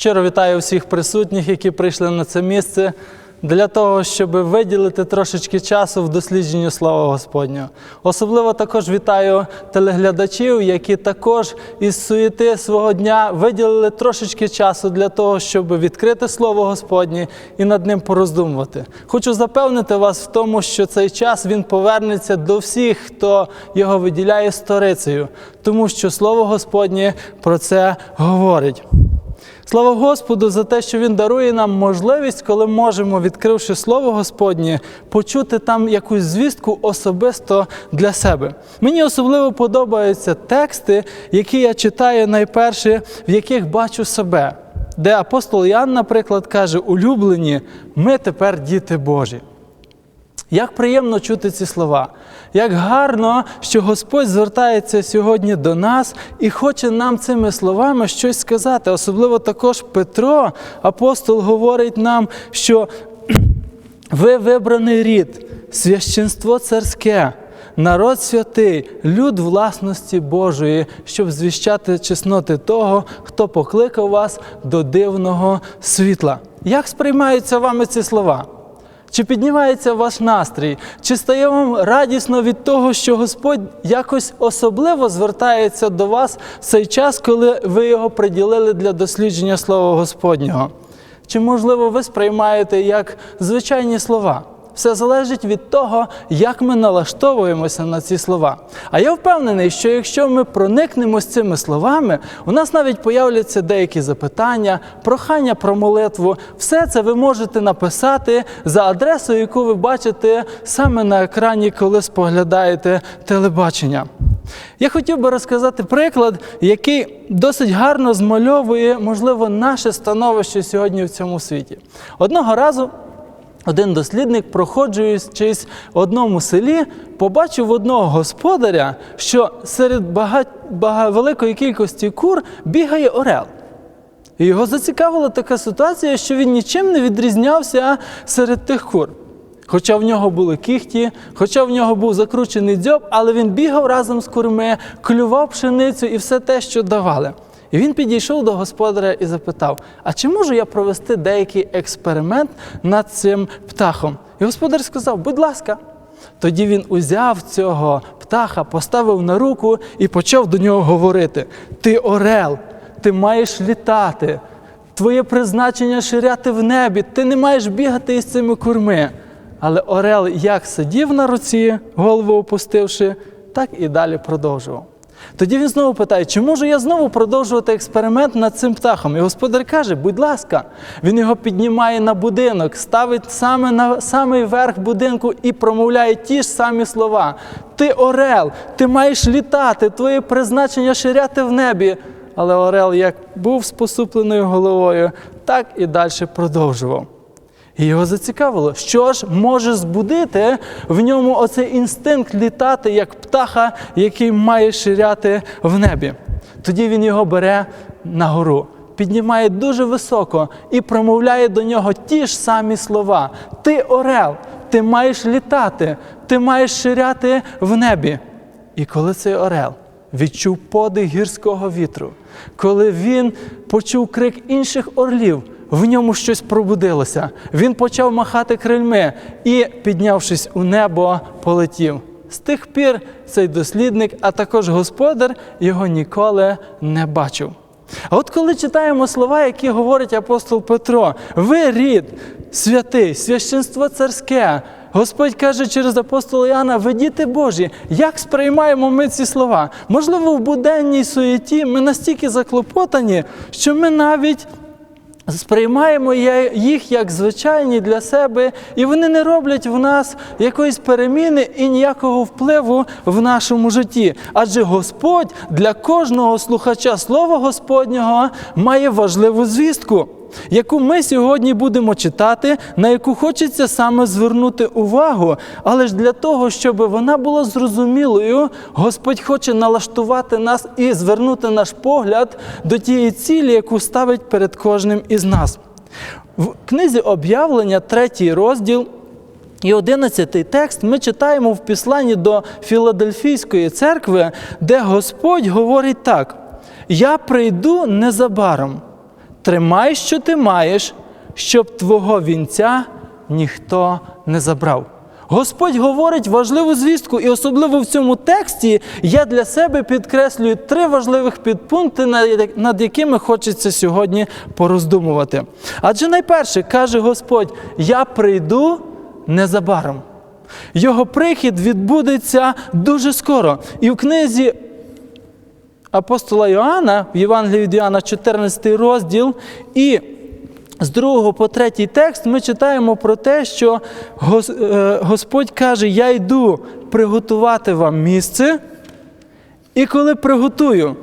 Щиро вітаю всіх присутніх, які прийшли на це місце для того, щоб виділити трошечки часу в дослідженні Слова Господнього. Особливо також вітаю телеглядачів, які також із суєти свого дня виділили трошечки часу для того, щоб відкрити Слово Господнє і над ним пороздумувати. Хочу запевнити вас в тому, що цей час він повернеться до всіх, хто його виділяє сторицею, тому що Слово Господнє про це говорить. Слава Господу за те, що Він дарує нам можливість, коли можемо, відкривши Слово Господнє, почути там якусь звістку особисто для себе. Мені особливо подобаються тексти, які я читаю найперше, в яких бачу себе. Де апостол Ян, наприклад, каже: улюблені, ми тепер діти Божі. Як приємно чути ці слова, як гарно, що Господь звертається сьогодні до нас і хоче нам цими словами щось сказати. Особливо також Петро, апостол, говорить нам, що ви вибраний рід, священство царське, народ святий, люд власності Божої, щоб звіщати чесноти того, хто покликав вас до дивного світла. Як сприймаються вами ці слова? Чи піднімається ваш настрій? Чи стає вам радісно від того, що Господь якось особливо звертається до вас в цей час, коли ви його приділили для дослідження Слова Господнього? Чи, можливо, ви сприймаєте як звичайні слова? Все залежить від того, як ми налаштовуємося на ці слова. А я впевнений, що якщо ми проникнемо з цими словами, у нас навіть появляться деякі запитання, прохання про молитву. Все це ви можете написати за адресою, яку ви бачите саме на екрані, коли споглядаєте телебачення. Я хотів би розказати приклад, який досить гарно змальовує, можливо, наше становище сьогодні в цьому світі. Одного разу. Один дослідник, проходжуючись в одному селі, побачив одного господаря, що серед бага... Бага... великої кількості кур бігає орел. Його зацікавила така ситуація, що він нічим не відрізнявся серед тих кур. Хоча в нього були кіхті, хоча в нього був закручений дзьоб, але він бігав разом з курми, клював пшеницю і все те, що давали. І він підійшов до господаря і запитав: А чи можу я провести деякий експеримент над цим птахом? І господар сказав, будь ласка. Тоді він узяв цього птаха, поставив на руку і почав до нього говорити: Ти орел, ти маєш літати, твоє призначення ширяти в небі, ти не маєш бігати із цими курми. Але Орел як сидів на руці, голову опустивши, так і далі продовжував. Тоді він знову питає, чи можу я знову продовжувати експеримент над цим птахом? І господар каже, будь ласка, він його піднімає на будинок, ставить саме на самий верх будинку і промовляє ті ж самі слова. Ти Орел, ти маєш літати, твоє призначення ширяти в небі. Але Орел, як був з посупленою головою, так і далі продовжував. І його зацікавило, що ж може збудити в ньому оцей інстинкт літати, як птаха, який має ширяти в небі. Тоді він його бере на гору, піднімає дуже високо і промовляє до нього ті ж самі слова: Ти орел, ти маєш літати, ти маєш ширяти в небі. І коли цей орел відчув подих гірського вітру, коли він почув крик інших орлів в ньому щось пробудилося. Він почав махати крильми і, піднявшись у небо, полетів. З тих пір цей дослідник, а також господар, його ніколи не бачив. А от коли читаємо слова, які говорить апостол Петро, ви рід святий, священство царське. Господь каже через апостола Іоанна, ви діти Божі, як сприймаємо ми ці слова? Можливо, в буденній суєті ми настільки заклопотані, що ми навіть сприймаємо їх як звичайні для себе, і вони не роблять в нас якоїсь переміни і ніякого впливу в нашому житті. Адже Господь для кожного слухача Слова Господнього має важливу звістку. Яку ми сьогодні будемо читати, на яку хочеться саме звернути увагу, але ж для того, щоб вона була зрозумілою, Господь хоче налаштувати нас і звернути наш погляд до тієї цілі, яку ставить перед кожним із нас. В книзі об'явлення, третій розділ. І одинадцятий текст ми читаємо в післанні до Філадельфійської церкви, де Господь говорить так: Я прийду незабаром. Тримай, що ти маєш, щоб твого вінця ніхто не забрав. Господь говорить важливу звістку, і особливо в цьому тексті я для себе підкреслюю три важливих підпункти, над- якими хочеться сьогодні пороздумувати. Адже найперше каже Господь: Я прийду незабаром. Його прихід відбудеться дуже скоро. І в книзі апостола Йоанна, в Євангелії від Йоанна, 14 розділ, і з 2 по 3 текст ми читаємо про те, що е, Господь каже: Я йду приготувати вам місце, і коли приготую,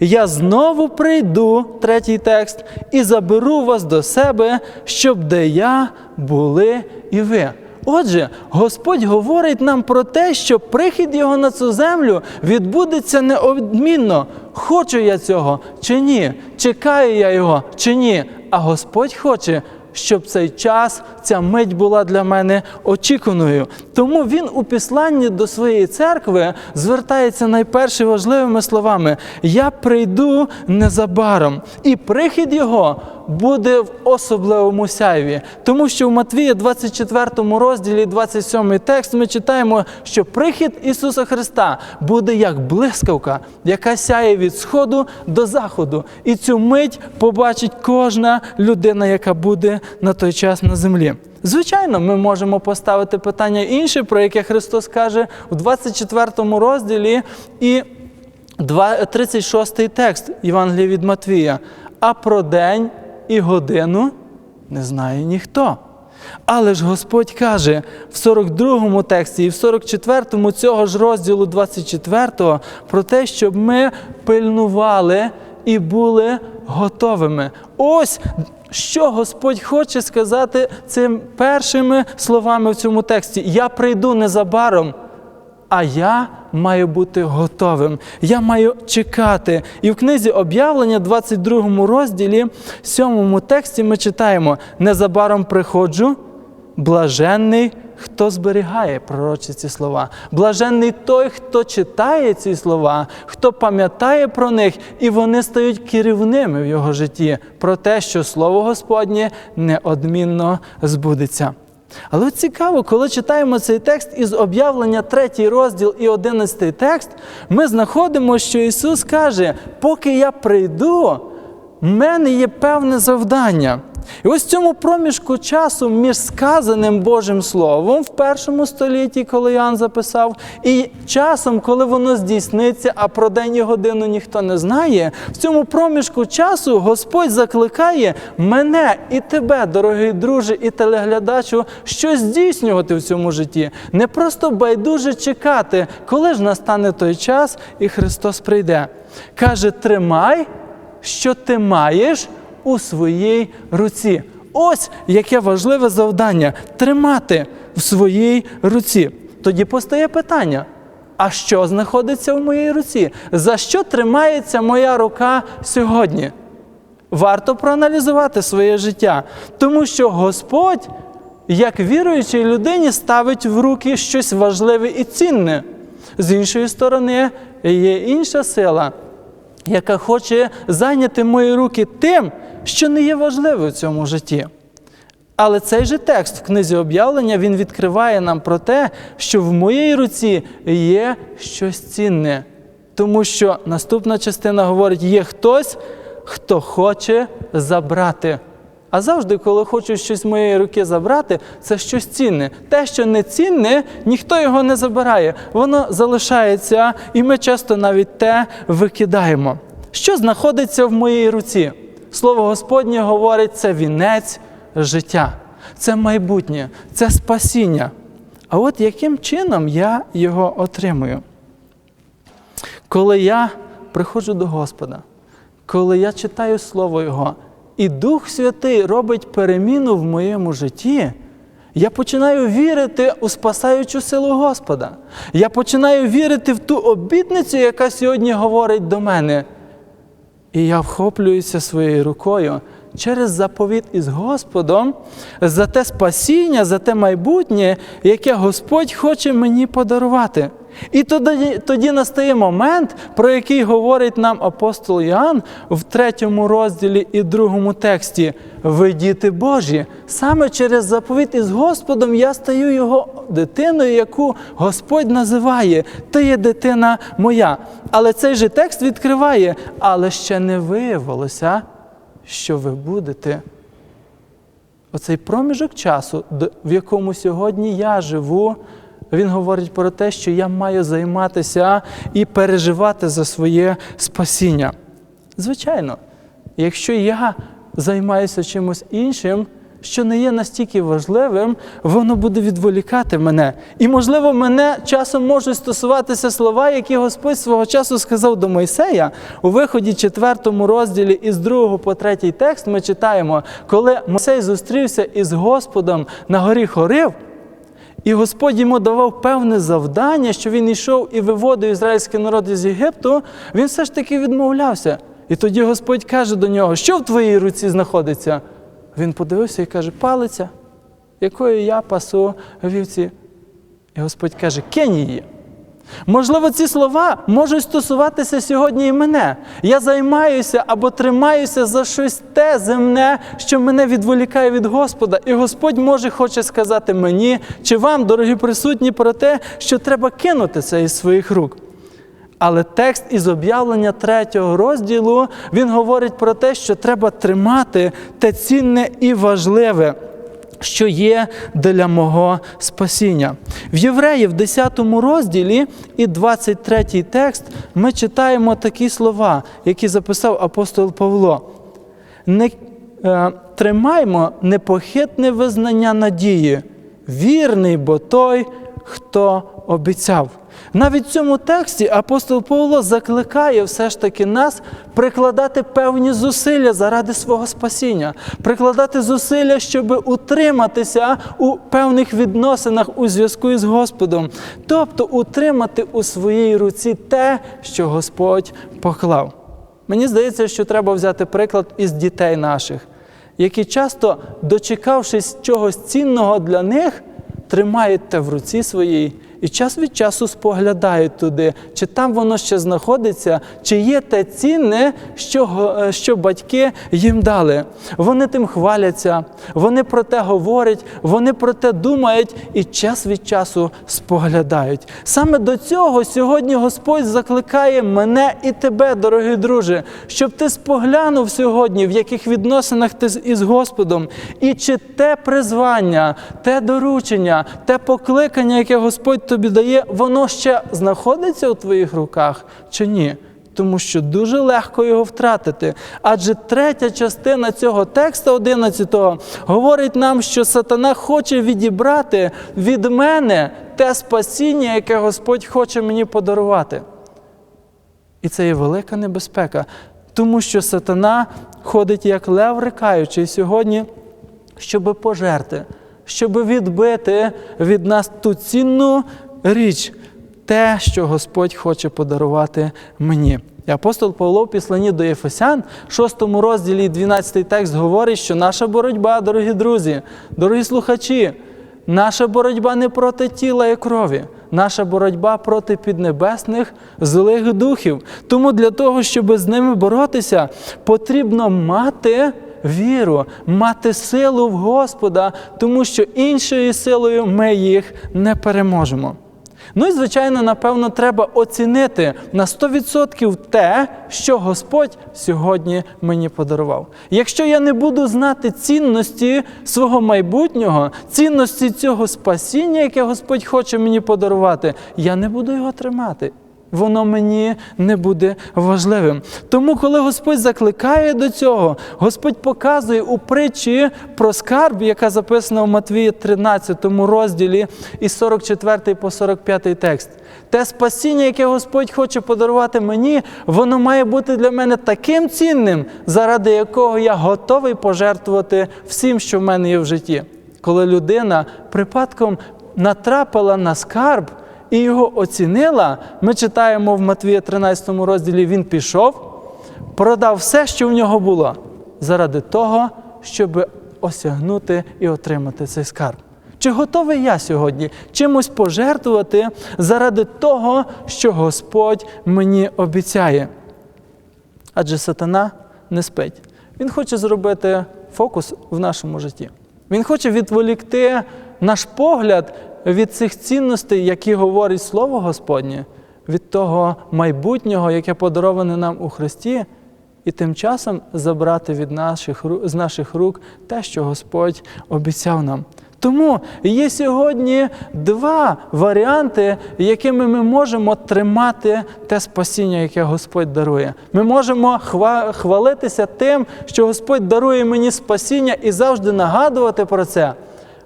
я знову прийду, третій текст, і заберу вас до себе, щоб де я були і ви. Отже, Господь говорить нам про те, що прихід Його на цю землю відбудеться неодмінно. Хочу я цього чи ні? Чекаю я його чи ні? А Господь хоче, щоб цей час, ця мить була для мене очікуваною. Тому він у післанні до своєї церкви звертається найперше важливими словами: Я прийду незабаром, і прихід його буде в особливому сяйві. Тому що в Матвія, 24 розділі, 27 текст, ми читаємо, що прихід Ісуса Христа буде як блискавка, яка сяє від сходу до заходу. І цю мить побачить кожна людина, яка буде на той час на землі. Звичайно, ми можемо поставити питання інше, про яке Христос каже у 24 розділі і два- 36 текст Євангелія від Матвія. А про день і годину не знає ніхто. Але ж Господь каже в 42 му тексті і в 44 му цього ж розділу 24 го про те, щоб ми пильнували і були готовими. Ось що Господь хоче сказати цим першими словами в цьому тексті. Я прийду незабаром. А я маю бути готовим. Я маю чекати. І в книзі об'явлення, 22 розділі, 7 тексті ми читаємо: незабаром приходжу, блаженний, хто зберігає пророчі ці слова. Блаженний той, хто читає ці слова, хто пам'ятає про них, і вони стають керівними в його житті про те, що слово Господнє неодмінно збудеться. Але цікаво, коли читаємо цей текст із об'явлення 3 розділ і 11 текст, ми знаходимо, що Ісус каже: поки я прийду, в мене є певне завдання. І ось в цьому проміжку часу між сказаним Божим Словом в першому столітті, коли Іоанн записав, і часом, коли воно здійсниться, а про день і годину ніхто не знає, в цьому проміжку часу Господь закликає мене і тебе, дорогий друже і телеглядачу, щось здійснювати в цьому житті. Не просто байдуже чекати, коли ж настане той час, і Христос прийде. Каже: тримай, що ти маєш у своїй руці. Ось яке важливе завдання тримати в своїй руці. Тоді постає питання: а що знаходиться в моїй руці? За що тримається моя рука сьогодні? Варто проаналізувати своє життя, тому що Господь, як віруючій людині, ставить в руки щось важливе і цінне. З іншої сторони, є інша сила, яка хоче зайняти мої руки тим, що не є важливе в цьому житті. Але цей же текст в книзі об'явлення він відкриває нам про те, що в моїй руці є щось цінне. Тому що наступна частина говорить: є хтось, хто хоче забрати. А завжди, коли хочу щось з моєї руки забрати, це щось цінне. Те, що не цінне, ніхто його не забирає. Воно залишається, і ми часто навіть те викидаємо. Що знаходиться в моїй руці? Слово Господнє говорить, це вінець життя, це майбутнє, це спасіння. А от яким чином я його отримую? Коли я приходжу до Господа, коли я читаю Слово Його, і Дух Святий робить переміну в моєму житті, я починаю вірити у спасаючу силу Господа. Я починаю вірити в ту обітницю, яка сьогодні говорить до мене. І я вхоплююся своєю рукою через заповіт із Господом за те спасіння, за те майбутнє, яке Господь хоче мені подарувати. І тоді, тоді настає момент, про який говорить нам апостол Іоанн в третьому розділі і другому тексті. Ви діти Божі. Саме через заповіт із Господом я стаю його дитиною, яку Господь називає. Ти є дитина моя. Але цей же текст відкриває, але ще не виявилося, що ви будете. Оцей проміжок часу, в якому сьогодні я живу, він говорить про те, що я маю займатися і переживати за своє спасіння. Звичайно, якщо я займаюся чимось іншим, що не є настільки важливим, воно буде відволікати мене. І, можливо, мене часом можуть стосуватися слова, які Господь свого часу сказав до Мойсея. У виході 4 розділі із 2 по 3 текст ми читаємо, коли Мойсей зустрівся із Господом на горі Хорив, і Господь йому давав певне завдання, що він йшов і виводив ізраїльський народ із Єгипту, він все ж таки відмовлявся. І тоді Господь каже до нього, що в твоїй руці знаходиться? Він подивився і каже, палиця, якою я пасу вівці. І Господь каже, кинь її. Можливо, ці слова можуть стосуватися сьогодні і мене. Я займаюся або тримаюся за щось те земне, що мене відволікає від Господа. І Господь може хоче сказати мені чи вам, дорогі присутні, про те, що треба кинути це із своїх рук. Але текст із об'явлення третього розділу він говорить про те, що треба тримати те цінне і важливе. Що є для мого спасіння. В Євреї в 10 розділі і 23 текст ми читаємо такі слова, які записав апостол Павло. Не, е, тримаймо непохитне визнання надії, вірний бо той, хто обіцяв. Навіть в цьому тексті апостол Павло закликає все ж таки нас прикладати певні зусилля заради свого спасіння, прикладати зусилля, щоб утриматися у певних відносинах у зв'язку із Господом, тобто утримати у своїй руці те, що Господь поклав. Мені здається, що треба взяти приклад із дітей наших, які часто, дочекавшись чогось цінного для них, тримають те в руці своїй і час від часу споглядають туди, чи там воно ще знаходиться, чи є те цінне, що, е, що батьки їм дали. Вони тим хваляться, вони про те говорять, вони про те думають і час від часу споглядають. Саме до цього сьогодні Господь закликає мене і тебе, дорогий друже, щоб ти споглянув сьогодні, в яких відносинах ти із Господом, і чи те призвання, те доручення, те покликання, яке Господь тобі дає, воно ще знаходиться у твоїх руках чи ні? Тому що дуже легко його втратити. Адже третя частина цього текста 11 говорить нам, що сатана хоче відібрати від мене те спасіння, яке Господь хоче мені подарувати. І це є велика небезпека, тому що сатана ходить як лев рикаючий сьогодні, щоб пожерти, щоб відбити від нас ту цінну річ, те, що Господь хоче подарувати мені. І апостол Павло в післанні до Єфесян, 6 розділі 12 текст говорить, що наша боротьба, дорогі друзі, дорогі слухачі, наша боротьба не проти тіла і крові, наша боротьба проти піднебесних злих духів. Тому для того, щоб з ними боротися, потрібно мати віру, мати силу в Господа, тому що іншою силою ми їх не переможемо. Ну і, звичайно, напевно, треба оцінити на 100% те, що Господь сьогодні мені подарував. Якщо я не буду знати цінності свого майбутнього, цінності цього спасіння, яке Господь хоче мені подарувати, я не буду його тримати. Воно мені не буде важливим. Тому, коли Господь закликає до цього, Господь показує у притчі про скарб, яка записана у Матвії 13 розділі із 44 по 45 текст. Те спасіння, яке Господь хоче подарувати мені, воно має бути для мене таким цінним, заради якого я готовий пожертвувати всім, що в мене є в житті. Коли людина припадком натрапила на скарб, і його оцінила, ми читаємо в Матвія 13 розділі, він пішов, продав все, що в нього було, заради того, щоб осягнути і отримати цей скарб. Чи готовий я сьогодні чимось пожертвувати заради того, що Господь мені обіцяє? Адже сатана не спить. Він хоче зробити фокус в нашому житті. Він хоче відволікти наш погляд від цих цінностей, які говорить Слово Господнє, від того майбутнього, яке подароване нам у Христі, і тим часом забрати від наших, з наших рук те, що Господь обіцяв нам. Тому є сьогодні два варіанти, якими ми можемо тримати те спасіння, яке Господь дарує. Ми можемо хва- хвалитися тим, що Господь дарує мені спасіння і завжди нагадувати про це.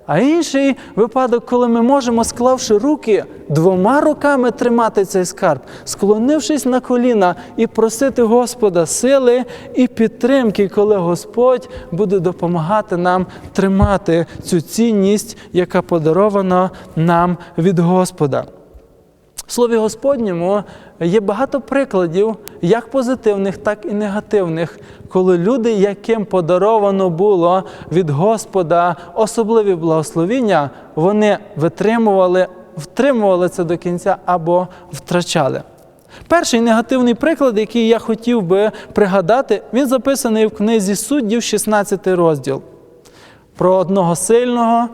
А інший випадок, коли ми можемо, склавши руки, двома руками тримати цей скарб, склонившись на коліна і просити Господа сили і підтримки, коли Господь буде допомагати нам тримати цю цінність, яка подарована нам від Господа. Слові Господньому є багато прикладів, як позитивних, так і негативних, коли люди, яким подаровано було від Господа особливі благословіння, вони витримували, втримували це до кінця або втрачали. Перший негативний приклад, який я хотів би пригадати, він записаний в книзі суддів, 16 розділ, про одного сильного,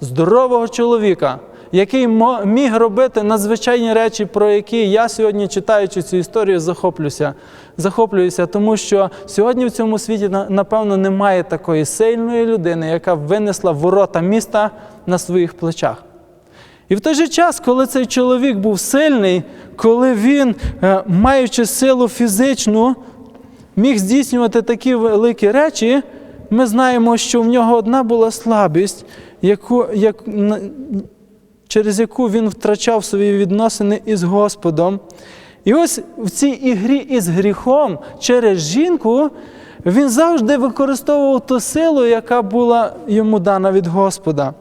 здорового чоловіка, який міг робити надзвичайні речі, про які я сьогодні, читаючи цю історію, захоплююся. захоплююся, тому що сьогодні в цьому світі, напевно, немає такої сильної людини, яка винесла ворота міста на своїх плечах. І в той же час, коли цей чоловік був сильний, коли він, е, маючи силу фізичну, міг здійснювати такі великі речі, ми знаємо, що в нього одна була слабість, яку, як, через яку він втрачав свої відносини із Господом. І ось в цій ігрі із гріхом через жінку він завжди використовував ту силу, яка була йому дана від Господа.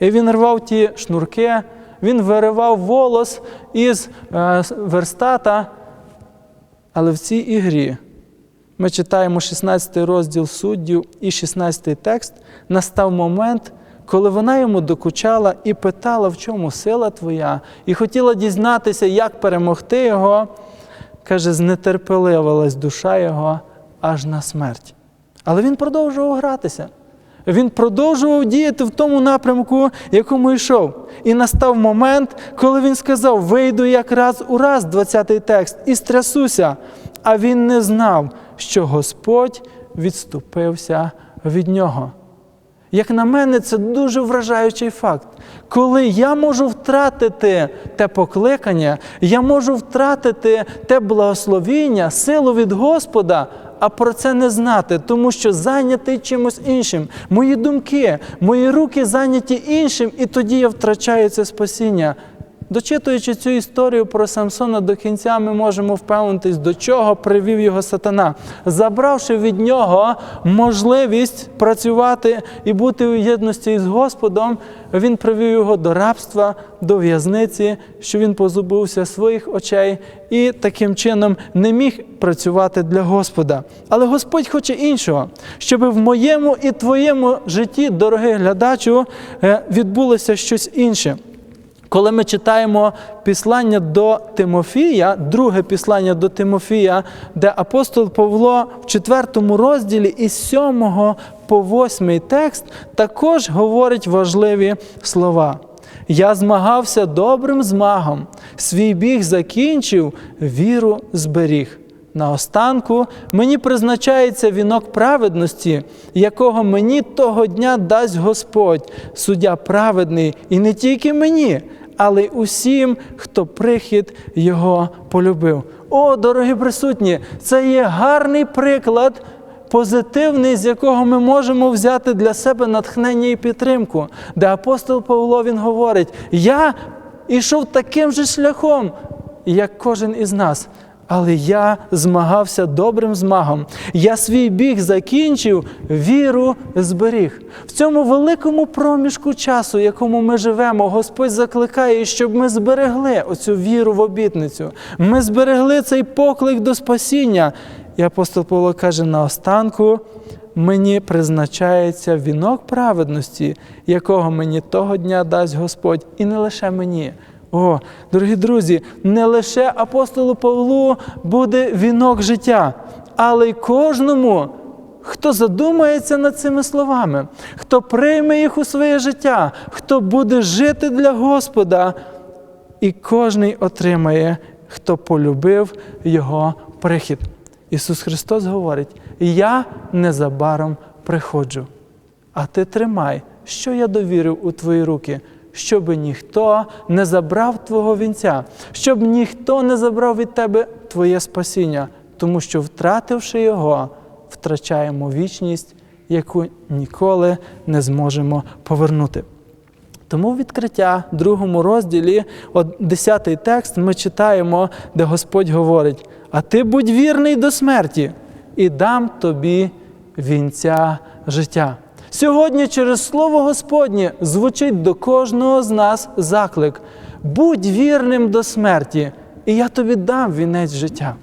І він рвав ті шнурки, він виривав волос із е, верстата. Але в цій ігрі ми читаємо 16 розділ суддів і 16 текст. Настав момент, коли вона йому докучала і питала, в чому сила твоя, і хотіла дізнатися, як перемогти його. Каже, знетерпеливилась душа його аж на смерть. Але він продовжував гратися. Він продовжував діяти в тому напрямку, якому йшов. І настав момент, коли він сказав: вийду якраз у раз, 20 текст, і стрясуся. А він не знав, що Господь відступився від нього. Як на мене, це дуже вражаючий факт. Коли я можу втратити те покликання, я можу втратити те благословіння, силу від Господа, а про це не знати, тому що зайнятий чимось іншим. Мої думки, мої руки зайняті іншим, і тоді я втрачаю це спасіння. Дочитуючи цю історію про Самсона до кінця, ми можемо впевнитись, до чого привів його сатана, забравши від нього можливість працювати і бути у єдності із Господом, він привів його до рабства, до в'язниці, що він позубився своїх очей і таким чином не міг працювати для Господа. Але Господь хоче іншого, щоб в моєму і твоєму житті, дорогий глядачу, е, відбулося щось інше. Коли ми читаємо післання до Тимофія, друге післання до Тимофія, де апостол Павло в четвертому розділі із 7 по 8 текст також говорить важливі слова. Я змагався добрим змагом, свій біг закінчив, віру зберіг. Наостанку мені призначається вінок праведності, якого мені того дня дасть Господь, суддя праведний, і не тільки мені, але й усім, хто прихід його полюбив. О, дорогі присутні, це є гарний приклад. Позитивний, з якого ми можемо взяти для себе натхнення і підтримку, де апостол Павло він говорить: Я ішов таким же шляхом, як кожен із нас. Але я змагався добрим змагом. Я свій біг закінчив, віру зберіг. В цьому великому проміжку часу, в якому ми живемо, Господь закликає, щоб ми зберегли оцю віру в обітницю. Ми зберегли цей поклик до спасіння. І апостол Павло каже: наостанку мені призначається вінок праведності, якого мені того дня дасть Господь, і не лише мені. О, дорогі друзі, не лише апостолу Павлу буде вінок життя, але й кожному, хто задумається над цими словами, хто прийме їх у своє життя, хто буде жити для Господа, і кожний отримає, хто полюбив Його прихід. Ісус Христос говорить: Я незабаром приходжу, а ти тримай, що я довірив у твої руки, щоб ніхто не забрав твого вінця, щоб ніхто не забрав від тебе твоє спасіння, тому що, втративши його, втрачаємо вічність, яку ніколи не зможемо повернути. Тому в відкриття, другому розділі, от 10 текст, ми читаємо, де Господь говорить: А ти будь вірний до смерті, і дам тобі вінця життя. Сьогодні через Слово Господнє звучить до кожного з нас заклик: будь вірним до смерті, і я тобі дам вінець життя.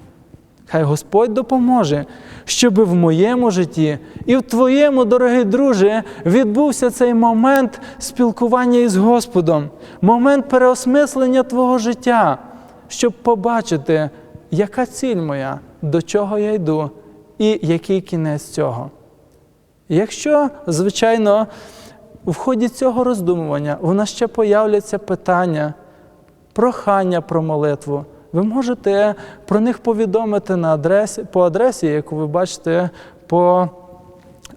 Хай Господь допоможе, щоб в моєму житті і в твоєму, дорогий друже, відбувся цей момент спілкування із Господом, момент переосмислення твого життя, щоб побачити, яка ціль моя, до чого я йду, і який кінець цього. Якщо, звичайно, в ході цього роздумування у нас ще появляться питання, прохання про молитву, ви можете про них повідомити на адресі, по адресі, яку ви бачите по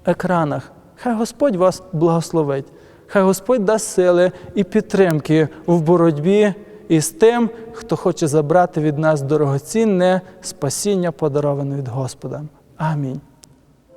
екранах. Хай Господь вас благословить, хай Господь дасть сили і підтримки в боротьбі із тим, хто хоче забрати від нас дорогоцінне спасіння, подароване від Господа. Амінь.